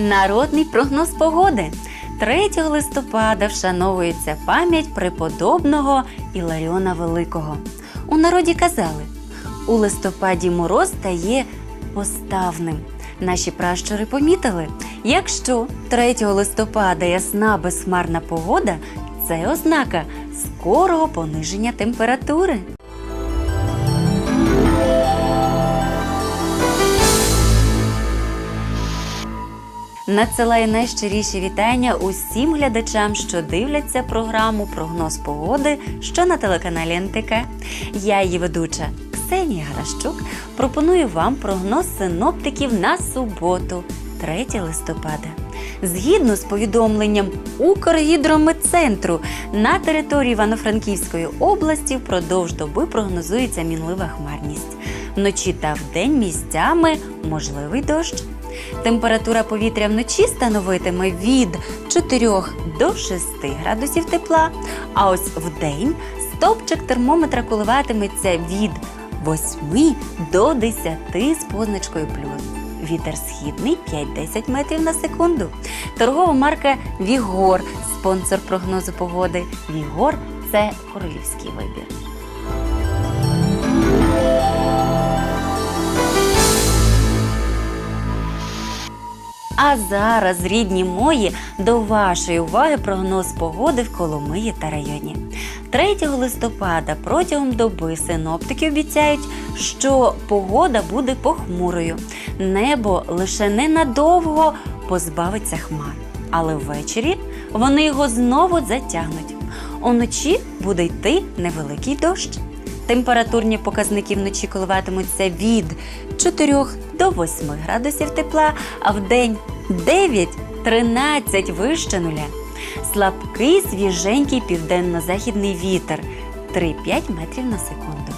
Народний прогноз погоди. 3 листопада вшановується пам'ять преподобного Іларіона Великого. У народі казали: у листопаді мороз стає поставним. Наші пращури помітили, якщо 3 листопада ясна безхмарна погода, це ознака скорого пониження температури. Надсилаю найщиріші вітання усім глядачам, що дивляться програму Прогноз погоди, що на телеканалі НТК. Я її ведуча Ксенія Гращук. Пропоную вам прогноз синоптиків на суботу, 3 листопада. Згідно з повідомленням Укргідрометцентру, на території Івано-Франківської області впродовж доби прогнозується мінлива хмарність. Вночі та вдень місцями можливий дощ. Температура повітря вночі становитиме від 4 до 6 градусів тепла, а ось вдень стопчик термометра коливатиметься від 8 до 10 з позначкою плюс. Вітер східний 5-10 метрів на секунду. Торгова марка Вігор, спонсор прогнозу погоди. Вігор це королівський вибір. А зараз, рідні мої, до вашої уваги прогноз погоди в Коломиї та районі. 3 листопада протягом доби синоптики обіцяють, що погода буде похмурою. Небо лише ненадовго позбавиться хмар, але ввечері вони його знову затягнуть. Уночі буде йти невеликий дощ. Температурні показники вночі коливатимуться від 4 до 8 градусів тепла, а в день 9-13 вище нуля. Слабкий свіженький південно-західний вітер 3-5 метрів на секунду.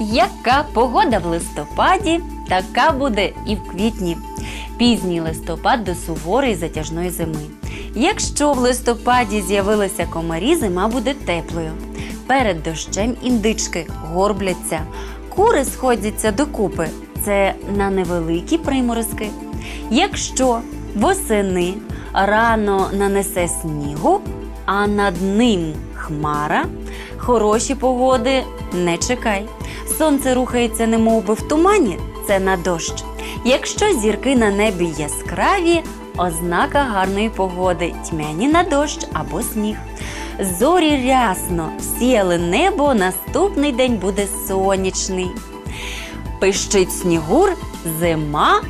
Яка погода в листопаді, така буде і в квітні. Пізній листопад до суворої затяжної зими. Якщо в листопаді з'явилися комарі, зима буде теплою. Перед дощем індички горбляться, кури сходяться докупи. Це на невеликі приморозки. Якщо восени рано нанесе снігу, а над ним хмара, хороші погоди не чекай. Сонце рухається немов би в тумані, це на дощ. Якщо зірки на небі яскраві, ознака гарної погоди, тьмяні на дощ або сніг. Зорі рясно сіяли небо, наступний день буде сонячний. Пищить снігур, зима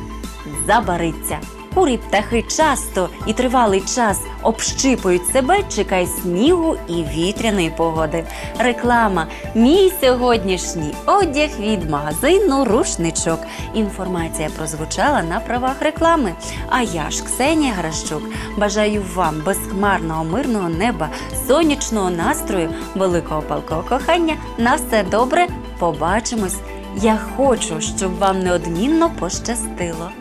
забариться. Кури птахи часто і тривалий час общипують себе, чекай снігу і вітряної погоди. Реклама. Мій сьогоднішній одяг від магазину Рушничок. Інформація прозвучала на правах реклами. А я ж Ксенія Гращук. Бажаю вам безхмарного мирного неба, сонячного настрою, великого палкого кохання. На все добре. Побачимось. Я хочу, щоб вам неодмінно пощастило.